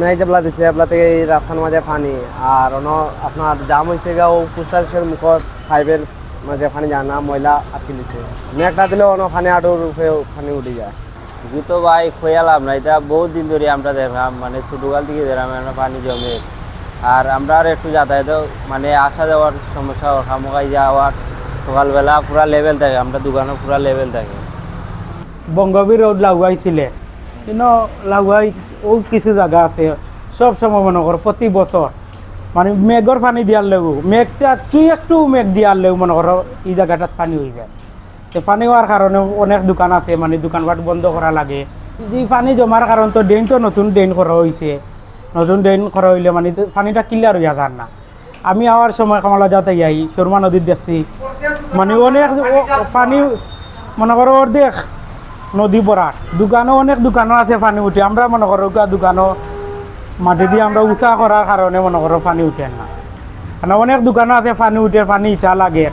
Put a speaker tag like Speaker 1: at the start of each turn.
Speaker 1: মেঘ জবলা দিছে এবলা থেকে এই রাস্তার মাঝে পানি আর অন আপনার জাম হয়েছে গা ও পুস্টারের মুখত ফাইভের মাঝে পানি যায় না ময়লা আটকে দিছে। মেঘটা দিলে অন পানি আটুর পানি উঠে যায়।
Speaker 2: তো ভাই খোয়ালাম না এটা বহুত দিন ধরে আমরা দেখলাম মানে ছোটকাল থেকে দেখলাম আমরা পানি জমে। আর আমরা আর একটু যাতায়াত মানে আসা যাওয়ার সমস্যা খামোকাই যাওয়ার সকালবেলা পুরা লেভেল থাকে আমরা দোকানে পুরা লেভেল থাকে।
Speaker 3: বঙ্গবীর রোড লাগুয়াইছিলে। কিন্তু লাগুয়াই ও কিছু জায়গা আছে। সব সময় মনে করো, প্রতি বছর। মানে মেঘর পানি দিয়ার লেগু। মেঘটা তুই একটু মেঘ দিয়ার লেগু মনে করো, এই জায়গাটাত পানি হয়ে যায়। তো পানি হওয়ার কারণে অনেক দোকান আছে মানে দোকানপাট বন্ধ করা লাগে। এই পানি জমার কারণ তো ড্রেন তো নতুন ড্রেন করা হয়েছে নতুন ড্রেন করা হইলে মানে পানিটা ক্লিয়ার হইয়া যান না। আমি আওয়ার সময় কামালা যাতে যাই সুরমা নদীর দেখছি মানে অনেক পানি মনে করো অর্ধেক নদী পড়া দোকানও অনেক দোকানও আছে পানি উঠে। আমরা মনে করো দোকানও মাটি দিয়ে আমরা উঁচা করার কারণে মনে করো পানি উঠে না। অনেক দোকানও আছে পানি উঠে, পানি ইচ্ছা লাগে।